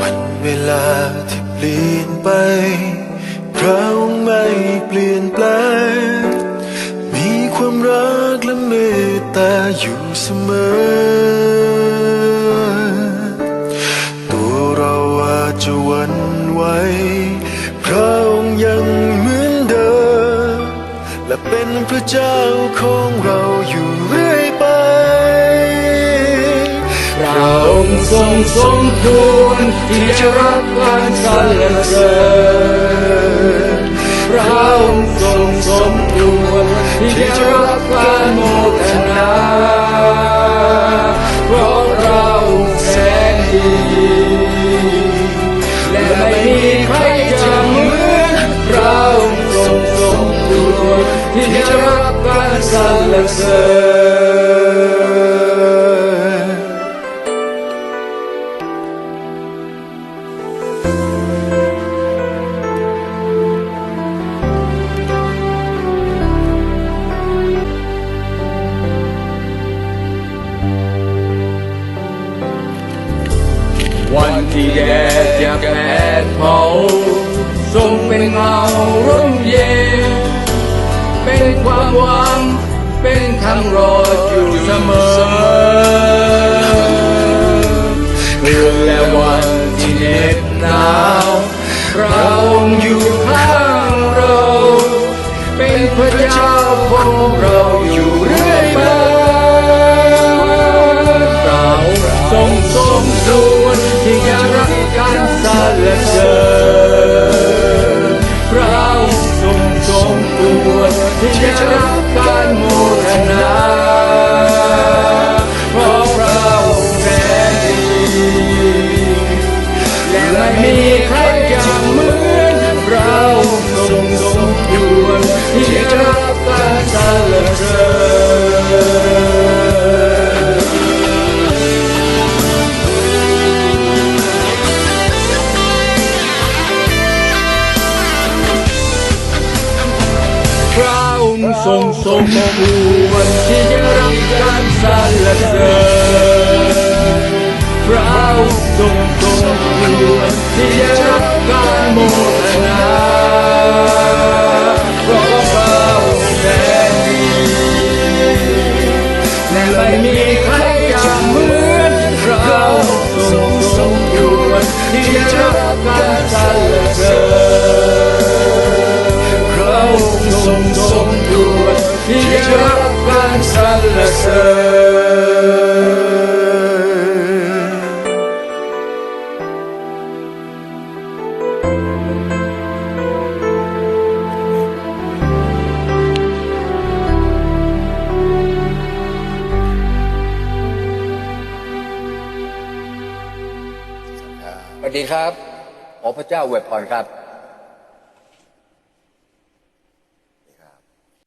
วันเวลาที่เปลี่ยนไป พระองค์ไม่เปลี่ยนแปลง มีความรักและเมตตาอยู่เสมอ ตัวเราอาจจะหวันไหวพระองค์ยังเหมือนเดิม และเป็นพระเจ้าของเราอยู่เรื่อยไป งทรงสมควรที่จะรับการสรรเสริญพระองค์ทรงสมควรที่จะรับการโมทนาเพราะเราแสนดีและไม่มีใครจะเหมือนพระองค์ทรงสมควรที่จะรับการสรรเสริญ ที่แดดจะแผดเผาทรงเป็นเงาร่มเย็น เป็นความหวัง เป็นทางรออยู่เสมอเมื่อและวันที่เหน็บหนาวเราอยู่ข้างเรา เป็นพระเจ้าของเราอยู่เรื่อยไปเราทรงสมคว คว ระองทรงสมควรที่จะรับการสรรเสริญพระองค์ทรงสมควรที่จะรับการโมทนาเพราะพระองค์แสนดีและไม่มีใครจะเหมือนเราทรงสมควรที่จะรับการสรรเสริญ สรรเสริญสวัสดีครับ ขอพระเจ้าอวยพรครับ